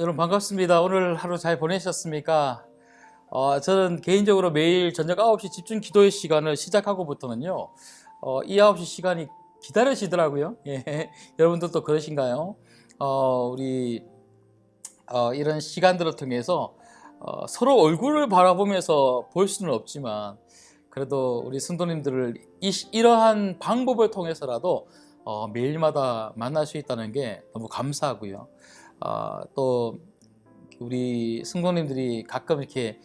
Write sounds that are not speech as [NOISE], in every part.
여러분 반갑습니다. 오늘 하루 잘 보내셨습니까? 어, 저는 개인적으로 매일 저녁 9시 집중 기도의 시간을 시작하고부터는요, 어, 이 9시 시간이 기다려지더라고요. [LAUGHS] 예, 여러분들도 그러신가요? 어, 우리 어, 이런 시간들을 통해서 어, 서로 얼굴을 바라보면서 볼 수는 없지만 그래도 우리 성도님들을 이, 이러한 방법을 통해서라도 어, 매일마다 만날 수 있다는 게 너무 감사하고요. 어, 또 우리 성도님들이 가끔 이렇게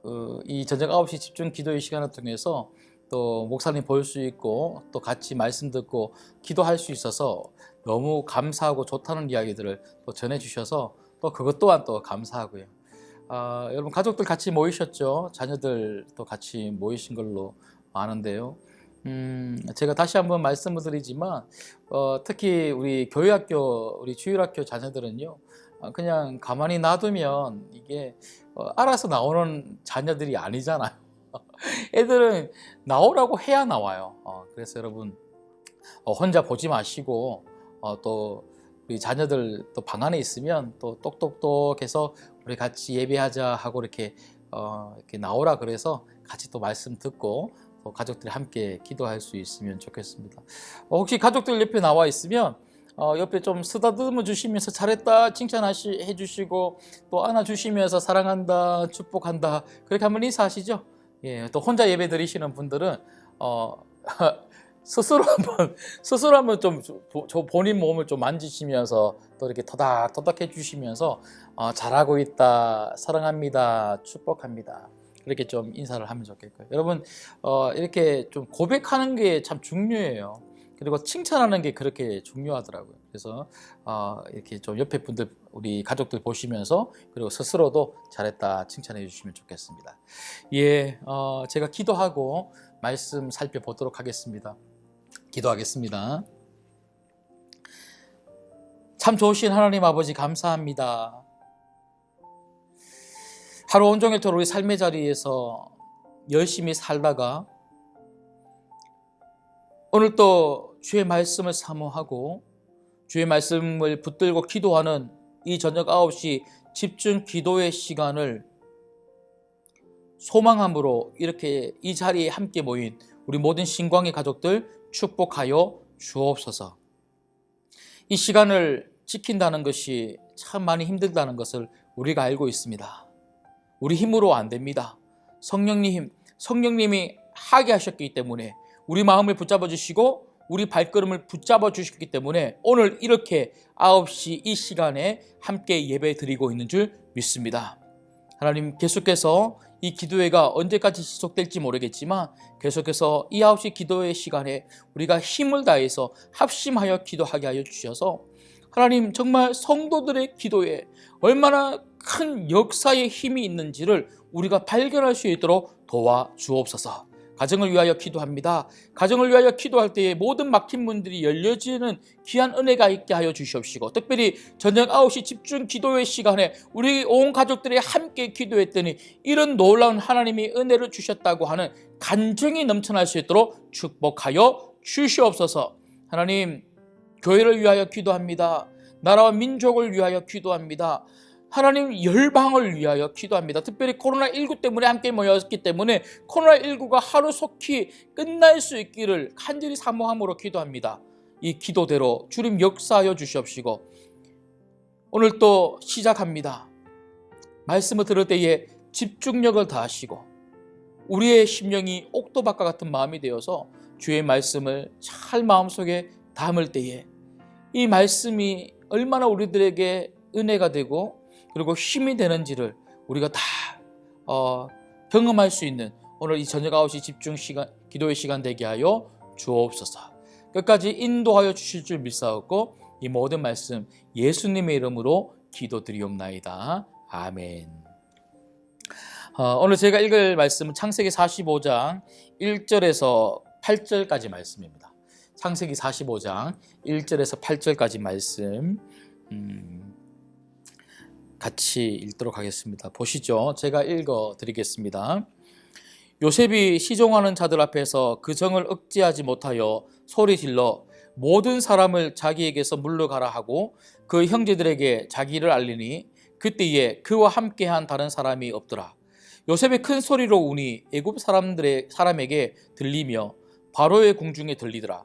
그, 이 저녁 9시 집중 기도의 시간을 통해서 또 목사님 볼 수 있고 또 같이 말씀 듣고 기도할 수 있어서 너무 감사하고 좋다는 이야기들을 또 전해 주셔서 또 그것 또한 또 감사하고요. 아, 여러분 가족들 같이 모이셨죠? 자녀들 또 같이 모이신 걸로 아는데요. 음, 제가 다시 한번 말씀을 드리지만 어, 특히 우리 교회학교 우리 주일학교 자녀들은요 어, 그냥 가만히 놔두면 이게 어, 알아서 나오는 자녀들이 아니잖아요. [LAUGHS] 애들은 나오라고 해야 나와요. 어, 그래서 여러분 어, 혼자 보지 마시고 어, 또 우리 자녀들 또 방 안에 있으면 또 똑똑똑해서 우리 같이 예배하자 하고 이렇게 어, 이렇게 나오라 그래서 같이 또 말씀 듣고 또 가족들이 함께 기도할 수 있으면 좋겠습니다. 어, 혹시 가족들 옆에 나와 있으면 어, 옆에 좀 쓰다듬어 주시면서 잘했다 칭찬하시 해주시고 또 안아 주시면서 사랑한다 축복한다 그렇게 한번 인사하시죠. 예, 또 혼자 예배 드리시는 분들은 어, [LAUGHS] 스스로 한번 스스로 한번 좀 저 본인 몸을 좀 만지시면서 또 이렇게 터닥터닥 해주시면서 어, 잘하고 있다 사랑합니다 축복합니다 이렇게 좀 인사를 하면 좋겠고요. 여러분 어, 이렇게 좀 고백하는 게 참 중요해요. 그리고 칭찬하는 게 그렇게 중요하더라고요. 그래서 어, 이렇게 좀 옆에 분들 우리 가족들 보시면서 그리고 스스로도 잘했다 칭찬해 주시면 좋겠습니다. 예, 어, 제가 기도하고 말씀 살펴보도록 하겠습니다. 기도하겠습니다. 참 좋으신 하나님 아버지 감사합니다. 하루 온종일 우리 삶의 자리에서 열심히 살다가 오늘 또 주의 말씀을 사모하고 주의 말씀을 붙들고 기도하는 이 저녁 9시 집중 기도의 시간을 소망함으로 이렇게 이 자리에 함께 모인 우리 모든 신광의 가족들 축복하여 주옵소서. 이 시간을 지킨다는 것이 참 많이 힘들다는 것을 우리가 알고 있습니다. 우리 힘으로 안 됩니다. 성령님, 성령님이 하게 하셨기 때문에 우리 마음을 붙잡아 주시고 우리 발걸음을 붙잡아 주셨기 때문에 오늘 이렇게 9시 이 시간에 함께 예배 드리고 있는 줄 믿습니다. 하나님 계속해서 이 기도회가 언제까지 지속될지 모르겠지만 계속해서 이 9시 기도회 시간에 우리가 힘을 다해서 합심하여 기도하게 하여 주셔서 하나님 정말 성도들의 기도에 얼마나 큰 역사의 힘이 있는지를 우리가 발견할 수 있도록 도와 주옵소서. 가정을 위하여 기도합니다. 가정을 위하여 기도할 때에 모든 막힌 문들이 열려지는 귀한 은혜가 있게 하여 주시옵시고 특별히 저녁 9시 집중 기도의 시간에 우리 온 가족들이 함께 기도했더니 이런 놀라운 하나님이 은혜를 주셨다고 하는 간증이 넘쳐날 수 있도록 축복하여 주시옵소서. 하나님 교회를 위하여 기도합니다. 나라와 민족을 위하여 기도합니다. 하나님 열방을 위하여 기도합니다. 특별히 코로나19 때문에 함께 모였기 때문에 코로나19가 하루속히 끝날 수 있기를 간절히 사모함으로 기도합니다. 이 기도대로 주님 역사하여 주시옵시고 오늘 또 시작합니다. 말씀을 들을 때에 집중력을 다하시고 우리의 심령이 옥도박과 같은 마음이 되어서 주의 말씀을 잘 마음속에 담을 때에 이 말씀이 얼마나 우리들에게 은혜가 되고 그리고 힘이 되는지를 우리가 다 어, 경험할 수 있는 오늘 이 저녁 9시 집중 시간, 기도의 시간 되게 하여 주옵소서. 끝까지 인도하여 주실 줄 믿사옵고 이 모든 말씀 예수님의 이름으로 기도드리옵나이다. 아멘. 어, 오늘 제가 읽을 말씀은 창세기 45장 1절에서 8절까지 말씀입니다. 창세기 45장 1절에서 8절까지 말씀 음, 같이 읽도록 하겠습니다. 보시죠. 제가 읽어 드리겠습니다. 요셉이 시종하는 자들 앞에서 그 정을 억제하지 못하여 소리 질러 모든 사람을 자기에게서 물러가라 하고 그 형제들에게 자기를 알리니 그때에 그와 함께한 다른 사람이 없더라. 요셉이 큰 소리로 우니 애굽 사람들의 사람에게 들리며 바로의 궁중에 들리더라.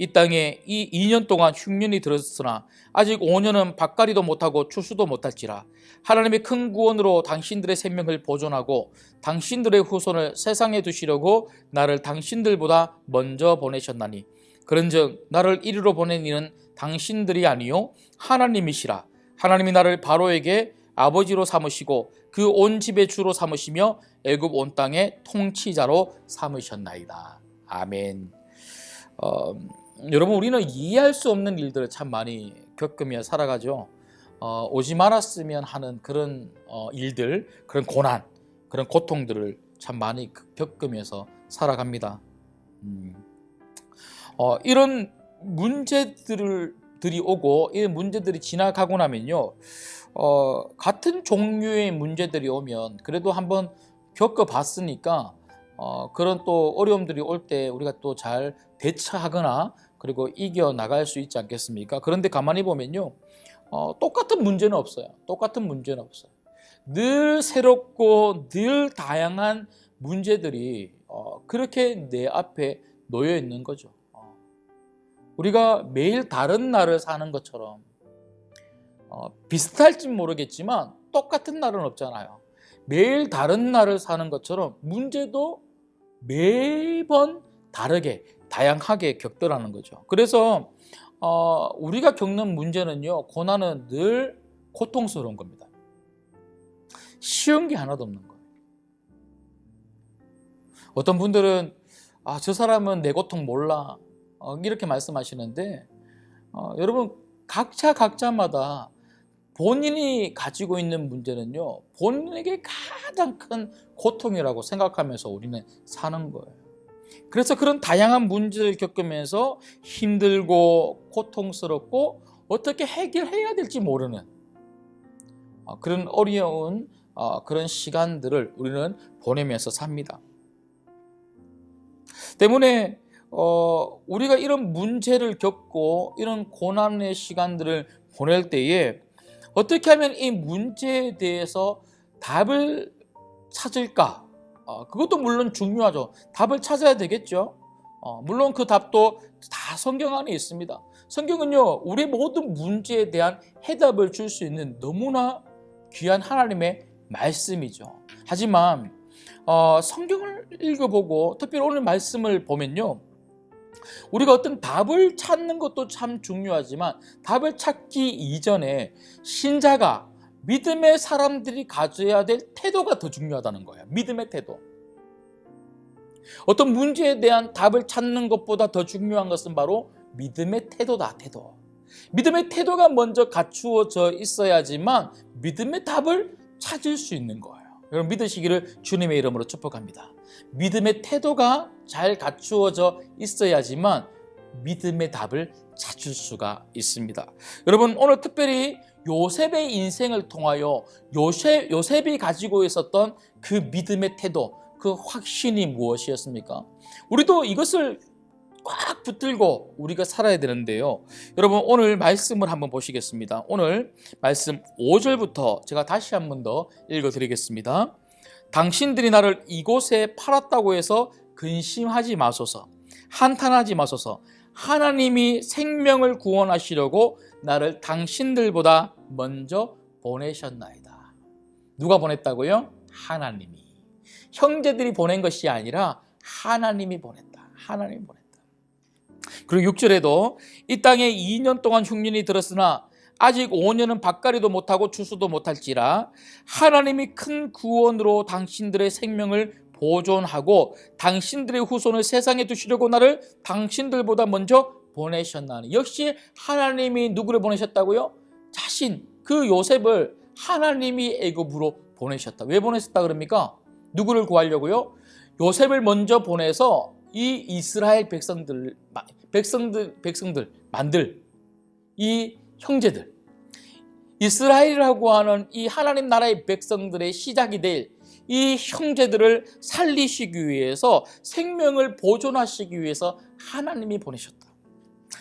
이 땅에 이 2년 동안 흉년이 들었으나 아직 5년은 밭가리도 못하고 추수도 못할지라. 하나님의 큰 구원으로 당신들의 생명을 보존하고 당신들의 후손을 세상에 두시려고 나를 당신들보다 먼저 보내셨나니. 그런즉 나를 이리로 보낸 이는 당신들이 아니요 하나님이시라. 하나님이 나를 바로에게 아버지로 삼으시고 그 온 집의 주로 삼으시며 애굽 온 땅의 통치자로 삼으셨나이다. 아멘. 어, 여러분 우리는 이해할 수 없는 일들을 참 많이 겪으며 살아가죠. 어, 오지 말았으면 하는 그런 어, 일들, 그런 고난, 그런 고통들을 참 많이 겪으면서 살아갑니다. 음. 어, 이런 문제들을 들이 오고 이 문제들이 지나가고 나면요, 어, 같은 종류의 문제들이 오면 그래도 한번 겪어봤으니까 어, 그런 또 어려움들이 올 때 우리가 또 잘 대처하거나 그리고 이겨 나갈 수 있지 않겠습니까? 그런데 가만히 보면요, 어, 똑같은 문제는 없어요. 똑같은 문제는 없어요. 늘 새롭고 늘 다양한 문제들이 어, 그렇게 내 앞에 놓여 있는 거죠. 어. 우리가 매일 다른 날을 사는 것처럼 어, 비슷할지 모르겠지만 똑같은 날은 없잖아요. 매일 다른 날을 사는 것처럼 문제도 매번 다르게 다양하게 겪더라는 거죠. 그래서 어, 우리가 겪는 문제는요, 고난은 늘 고통스러운 겁니다. 쉬운 게 하나도 없는 거예요. 어떤 분들은 아, 저 사람은 내 고통 몰라 어, 이렇게 말씀하시는데 어, 여러분 각자 각자마다 본인이 가지고 있는 문제는요, 본인에게 가장 큰 고통이라고 생각하면서 우리는 사는 거예요. 그래서 그런 다양한 문제를 겪으면서 힘들고 고통스럽고 어떻게 해결해야 될지 모르는 어, 그런 어려운 어, 그런 시간들을 우리는 보내면서 삽니다. 때문에 어, 우리가 이런 문제를 겪고 이런 고난의 시간들을 보낼 때에 어떻게 하면 이 문제에 대해서 답을 찾을까? 어, 그것도 물론 중요하죠. 답을 찾아야 되겠죠. 어, 물론 그 답도 다 성경 안에 있습니다. 성경은요, 우리 모든 문제에 대한 해답을 줄 수 있는 너무나 귀한 하나님의 말씀이죠. 하지만 어, 성경을 읽어보고 특별히 오늘 말씀을 보면요. 우리가 어떤 답을 찾는 것도 참 중요하지만 답을 찾기 이전에 신자가 믿음의 사람들이 가져야 될 태도가 더 중요하다는 거예요. 믿음의 태도. 어떤 문제에 대한 답을 찾는 것보다 더 중요한 것은 바로 믿음의 태도다, 태도. 믿음의 태도가 먼저 갖추어져 있어야지만 믿음의 답을 찾을 수 있는 거예요. 여러분 믿으시기를 주님의 이름으로 축복합니다. 믿음의 태도가 잘 갖추어져 있어야지만 믿음의 답을 찾을 수가 있습니다. 여러분 오늘 특별히 요셉의 인생을 통하여 요셉, 요셉이 가지고 있었던 그 믿음의 태도, 그 확신이 무엇이었습니까? 우리도 이것을 꽉 붙들고 우리가 살아야 되는데요. 여러분 오늘 말씀을 한번 보시겠습니다. 오늘 말씀 5절부터 제가 다시 한 번 더 읽어 드리겠습니다. 당신들이 나를 이곳에 팔았다고 해서 근심하지 마소서. 한탄하지 마소서. 하나님이 생명을 구원하시려고 나를 당신들보다 먼저 보내셨나이다. 누가 보냈다고요? 하나님이. 형제들이 보낸 것이 아니라 하나님이 보냈다. 하나님이 보냈다. 그리고 6절에도 이 땅에 2년 동안 흉년이 들었으나 아직 5년은 밭가리도 못하고 추수도 못할지라 하나님이 큰 구원으로 당신들의 생명을 보존하고 당신들의 후손을 세상에 두시려고 나를 당신들보다 먼저 보내셨나니 역시 하나님이 누구를 보내셨다고요? 자신 그 요셉을 하나님이 애굽으로 보내셨다. 왜 보내셨다 그럽니까? 누구를 구하려고요? 요셉을 먼저 보내서 이 이스라엘 백성들 백성들 백성들 만들 이 형제들 이스라엘이라고 하는 이 하나님 나라의 백성들의 시작이 될 이 형제들을 살리시기 위해서 생명을 보존하시기 위해서 하나님이 보내셨다.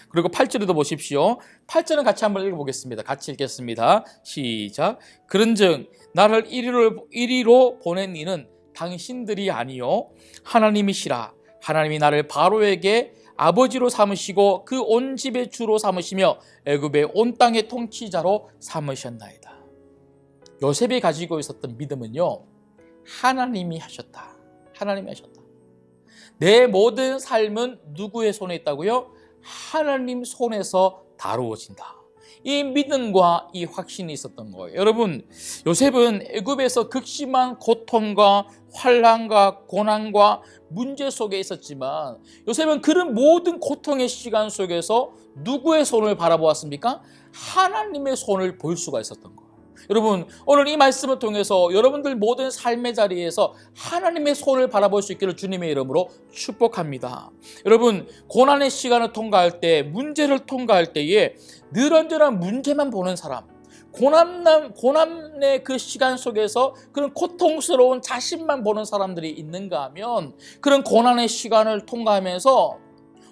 그리고 8절에도 보십시오. 8절은 같이 한번 읽어보겠습니다. 같이 읽겠습니다. 시작. 그런즉 나를 이리로, 이리로 보낸 이는 당신들이 아니요 하나님이시라. 하나님이 나를 바로에게 아버지로 삼으시고 그 온 집의 주로 삼으시며 애굽의 온 땅의 통치자로 삼으셨나이다. 요셉이 가지고 있었던 믿음은요. 하나님이 하셨다. 하나님이 하셨다. 내 모든 삶은 누구의 손에 있다고요? 하나님 손에서 다루어진다. 이 믿음과 이 확신이 있었던 거예요. 여러분, 요셉은 애굽에서 극심한 고통과 환란과 고난과 문제 속에 있었지만 요셉은 그런 모든 고통의 시간 속에서 누구의 손을 바라보았습니까? 하나님의 손을 볼 수가 있었던 거예요. 여러분, 오늘 이 말씀을 통해서 여러분들 모든 삶의 자리에서 하나님의 손을 바라볼 수 있기를 주님의 이름으로 축복합니다. 여러분, 고난의 시간을 통과할 때, 문제를 통과할 때에 늘 언제나 문제만 보는 사람, 고난남, 고난의 그 시간 속에서 그런 고통스러운 자신만 보는 사람들이 있는가 하면 그런 고난의 시간을 통과하면서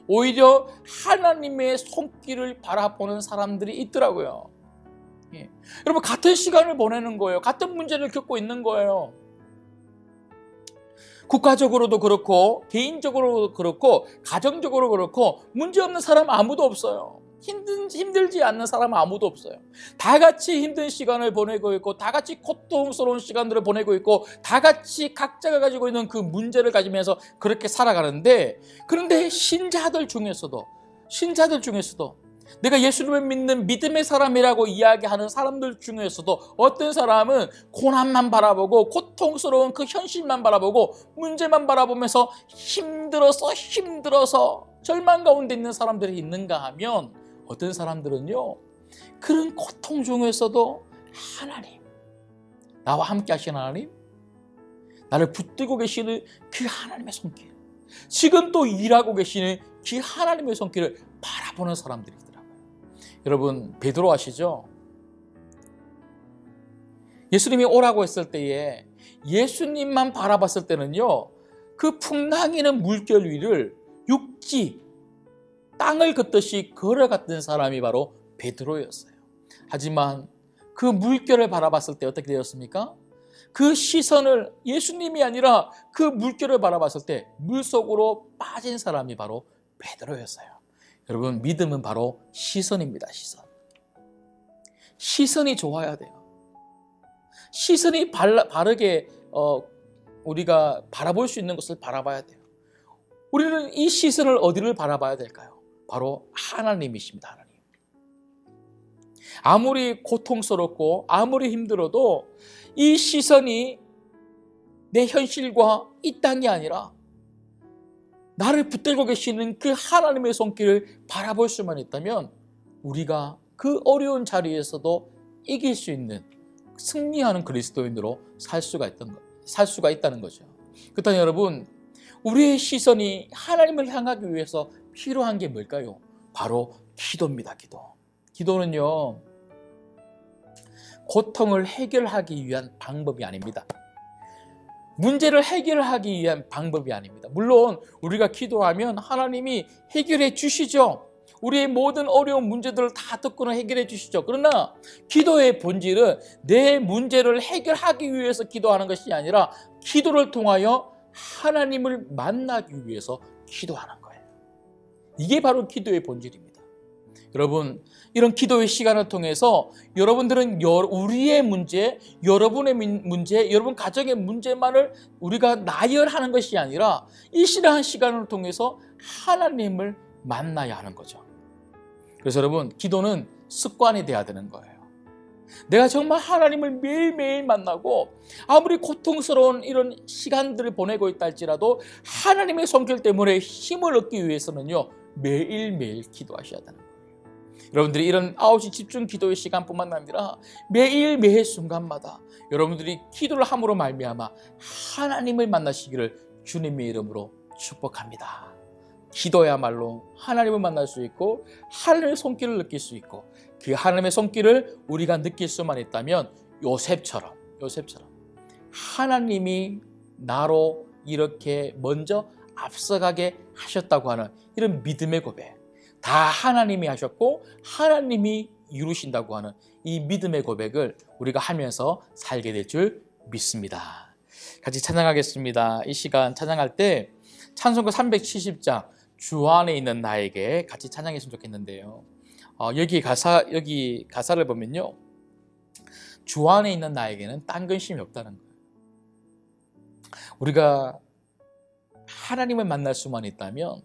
오히려 하나님의 손길을 바라보는 사람들이 있더라고요. 예. 여러분 같은 시간을 보내는 거예요. 같은 문제를 겪고 있는 거예요. 국가적으로도 그렇고 개인적으로도 그렇고 가정적으로 그렇고 문제 없는 사람 아무도 없어요. 힘든 힘들지 않는 사람 아무도 없어요. 다 같이 힘든 시간을 보내고 있고 다 같이 고통스러운 시간들을 보내고 있고 다 같이 각자가 가지고 있는 그 문제를 가지면서 그렇게 살아가는데 그런데 신자들 중에서도 신자들 중에서도 내가 예수님을 믿는 믿음의 사람이라고 이야기하는 사람들 중에서도 어떤 사람은 고난만 바라보고 고통스러운 그 현실만 바라보고 문제만 바라보면서 힘들어서 힘들어서 절망 가운데 있는 사람들이 있는가 하면 어떤 사람들은요 그런 고통 중에서도 하나님 나와 함께 하시는 하나님 나를 붙들고 계시는 그 하나님의 손길 지금 또 일하고 계시는 그 하나님의 손길을 바라보는 사람들이 여러분 베드로 아시죠? 예수님이 오라고 했을 때에 예수님만 바라봤을 때는요. 그 풍랑이는 물결 위를 육지 땅을 걷듯이 걸어갔던 사람이 바로 베드로였어요. 하지만 그 물결을 바라봤을 때 어떻게 되었습니까? 그 시선을 예수님이 아니라 그 물결을 바라봤을 때 물속으로 빠진 사람이 바로 베드로였어요. 여러분 믿음은 바로 시선입니다. 시선. 시선이 좋아야 돼요. 시선이 발, 바르게 어, 우리가 바라볼 수 있는 것을 바라봐야 돼요. 우리는 이 시선을 어디를 바라봐야 될까요? 바로 하나님이십니다. 하나님. 아무리 고통스럽고 아무리 힘들어도 이 시선이 내 현실과 이 땅이 아니라 나를 붙들고 계시는 그 하나님의 손길을 바라볼 수만 있다면 우리가 그 어려운 자리에서도 이길 수 있는 승리하는 그리스도인으로 살 수가 있던 거, 살 수가 있다는 거죠. 그렇다면 여러분, 우리의 시선이 하나님을 향하기 위해서 필요한 게 뭘까요? 바로 기도입니다. 기도. 기도는요. 고통을 해결하기 위한 방법이 아닙니다. 문제를 해결하기 위한 방법이 아닙니다. 물론 우리가 기도하면 하나님이 해결해 주시죠. 우리의 모든 어려운 문제들을 다 듣고는 해결해 주시죠. 그러나 기도의 본질은 내 문제를 해결하기 위해서 기도하는 것이 아니라 기도를 통하여 하나님을 만나기 위해서 기도하는 거예요. 이게 바로 기도의 본질입니다. 여러분, 이런 기도의 시간을 통해서 여러분들은 우리의 문제, 여러분의 문제, 여러분 가정의 문제만을 우리가 나열하는 것이 아니라 이 시간 시간을 통해서 하나님을 만나야 하는 거죠. 그래서 여러분, 기도는 습관이 돼야 되는 거예요. 내가 정말 하나님을 매일매일 만나고 아무리 고통스러운 이런 시간들을 보내고 있다 할지라도 하나님의 손길 때문에 힘을 얻기 위해서는요 매일매일 기도하셔야 거예요. 여러분들이 이런 9시 집중 기도의 시간뿐만 아니라 매일 매 순간마다 여러분들이 기도를 함으로 말미암아 하나님을 만나시기를 주님의 이름으로 축복합니다. 기도야말로 하나님을 만날 수 있고 하나님의 손길을 느낄 수 있고 그 하나님의 손길을 우리가 느낄 수만 있다면 요셉처럼 요셉처럼 하나님이 나로 이렇게 먼저 앞서가게 하셨다고 하는 이런 믿음의 고백 다 하나님이 하셨고 하나님이 이루신다고 하는 이 믿음의 고백을 우리가 하면서 살게 될 줄 믿습니다. 같이 찬양하겠습니다. 이 시간 찬양할 때 찬송가 370장 주 안에 있는 나에게 같이 찬양했으면 좋겠는데요. 어, 여기 가사 여기 가사를 보면요. 주 안에 있는 나에게는 딴 근심이 없다는 거예요. 우리가 하나님을 만날 수만 있다면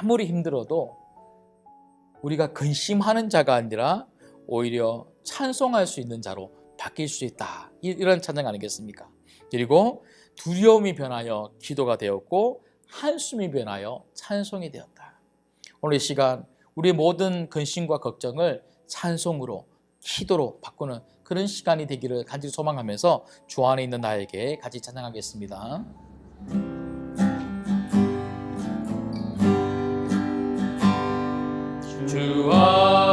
아무리 힘들어도 우리가 근심하는 자가 아니라 오히려 찬송할 수 있는 자로 바뀔 수 있다. 이- 이런 찬양 아니겠습니까? 그리고 두려움이 변하여 기도가 되었고 한숨이 변하여 찬송이 되었다. 오늘 이 시간 우리의 모든 근심과 걱정을 찬송으로 기도로 바꾸는 그런 시간이 되기를 간절히 소망하면서 주 안에 있는 나에게 같이 찬양하겠습니다. 주안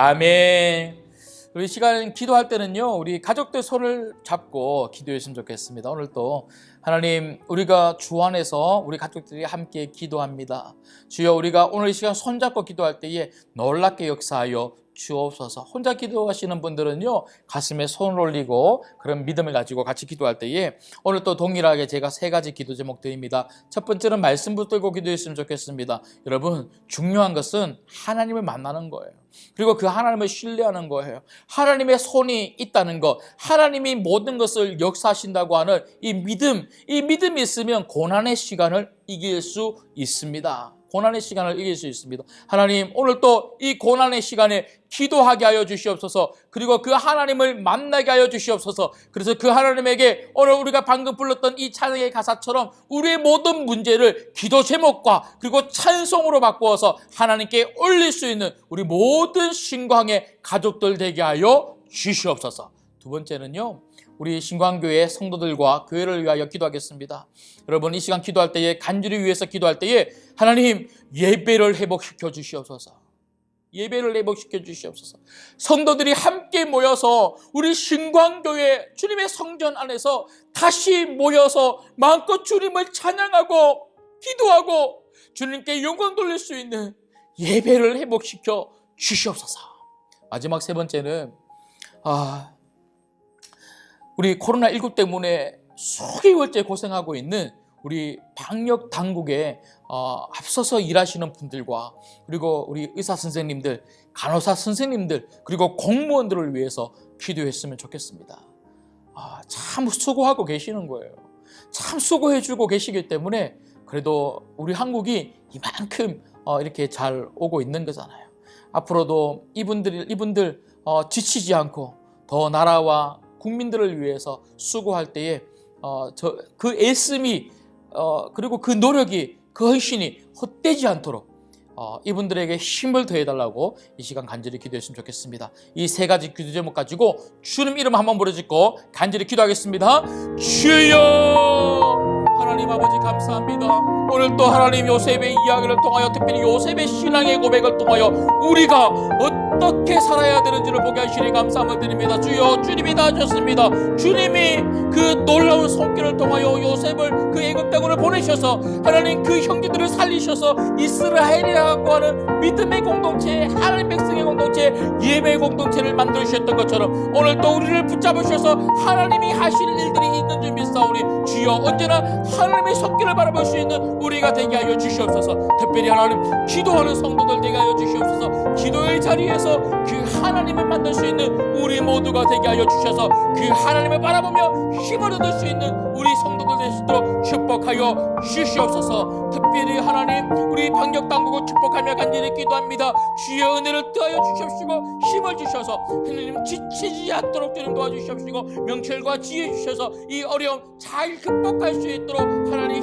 아멘. 우리 시간 기도할 때는요 우리 가족들 손을 잡고 기도했으면 좋겠습니다. 오늘 또 하나님 우리가 주 안에서 우리 가족들이 함께 기도합니다. 주여 우리가 오늘 이 시간 손잡고 기도할 때에 놀랍게 역사하여 주옵소서. 혼자 기도하시는 분들은요, 가슴에 손을 올리고 그런 믿음을 가지고 같이 기도할 때에 오늘 또 동일하게 제가 세 가지 기도 제목 드립니다. 첫 번째는 말씀 붙들고 기도했으면 좋겠습니다. 여러분, 중요한 것은 하나님을 만나는 거예요. 그리고 그 하나님을 신뢰하는 거예요. 하나님의 손이 있다는 것, 하나님이 모든 것을 역사하신다고 하는 이 믿음, 이 믿음이 있으면 고난의 시간을 이길 수 있습니다. 고난의 시간을 이길 수 있습니다. 하나님, 오늘 또 이 고난의 시간에 기도하게 하여 주시옵소서. 그리고 그 하나님을 만나게 하여 주시옵소서. 그래서 그 하나님에게 오늘 우리가 방금 불렀던 이 찬양의 가사처럼 우리의 모든 문제를 기도 제목과 그리고 찬송으로 바꾸어서 하나님께 올릴 수 있는 우리 모든 신광의 가족들 되게 하여 주시옵소서. 두 번째는요. 우리 신광교회 성도들과 교회를 위하여 기도하겠습니다. 여러분 이 시간 기도할 때에 간절히 위해서 기도할 때에 하나님 예배를 회복시켜 주시옵소서. 예배를 회복시켜 주시옵소서. 성도들이 함께 모여서 우리 신광교회 주님의 성전 안에서 다시 모여서 마음껏 주님을 찬양하고 기도하고 주님께 영광 돌릴 수 있는 예배를 회복시켜 주시옵소서. 마지막 세 번째는 아 우리 코로나19 때문에 수개월째 고생하고 있는 우리 방역 당국에 어, 앞서서 일하시는 분들과 그리고 우리 의사 선생님들, 간호사 선생님들, 그리고 공무원들을 위해서 기도했으면 좋겠습니다. 아, 참 수고하고 계시는 거예요. 참 수고해주고 계시기 때문에 그래도 우리 한국이 이만큼 어, 이렇게 잘 오고 있는 거잖아요. 앞으로도 이분들 이분들 어, 지치지 않고 더 나라와 국민들을 위해서 수고할 때에 어, 저, 그 애씀이 어, 그리고 그 노력이 그 헌신이 헛되지 않도록 어, 이분들에게 힘을 더해달라고 이 시간 간절히 기도했으면 좋겠습니다. 이 세 가지 기도 제목 가지고 주님 이름 한번 부르짖고 간절히 기도하겠습니다. 주여 하나님 아버지 감사합니다. 오늘 또 하나님 요셉의 이야기를 통하여 특별히 요셉의 신앙의 고백을 통하여 우리가 어떻게 살아야 되는지를 보게 하시니 감사함을 드립니다. 주여 주님이 다 하셨습니다. 주님이 그 놀라운 손길을 통하여 요셉을 그 애굽 땅으로 보내셔서 하나님 그 형제들을 살리셔서 이스라엘이라고 하는 믿음의 공동체 하나님 백성의 공동체 예배의 공동체를 만들으셨던 것처럼 오늘 또 우리를 붙잡으셔서 하나님이 하실 일들이 있는 줄 믿사오니 주여 언제나 하나님 의 손길을 바라볼 수 있는 우리가 되게 하여 주시옵소서. 특별히 하나님 기도하는 성도들 되게 하여 주시옵소서. 기도의 자리에서 그 하나님을 만날 수 있는 우리 모두가 되게 하여 주셔서 그 하나님을 바라보며 힘을 얻을 수 있는 우리 성도들 되시도록 축복하여 주시옵소서 특별히 하나님 우리 방역 당국을 축복하며 간절히 기도합니다. 주의 은혜를 더하여 주시옵시고 힘을 주셔서 하나님 지치지 않도록 주님 도와주시옵시고 명철과 지혜 주셔서 이 어려움 잘 극복할 수 있도록 하나님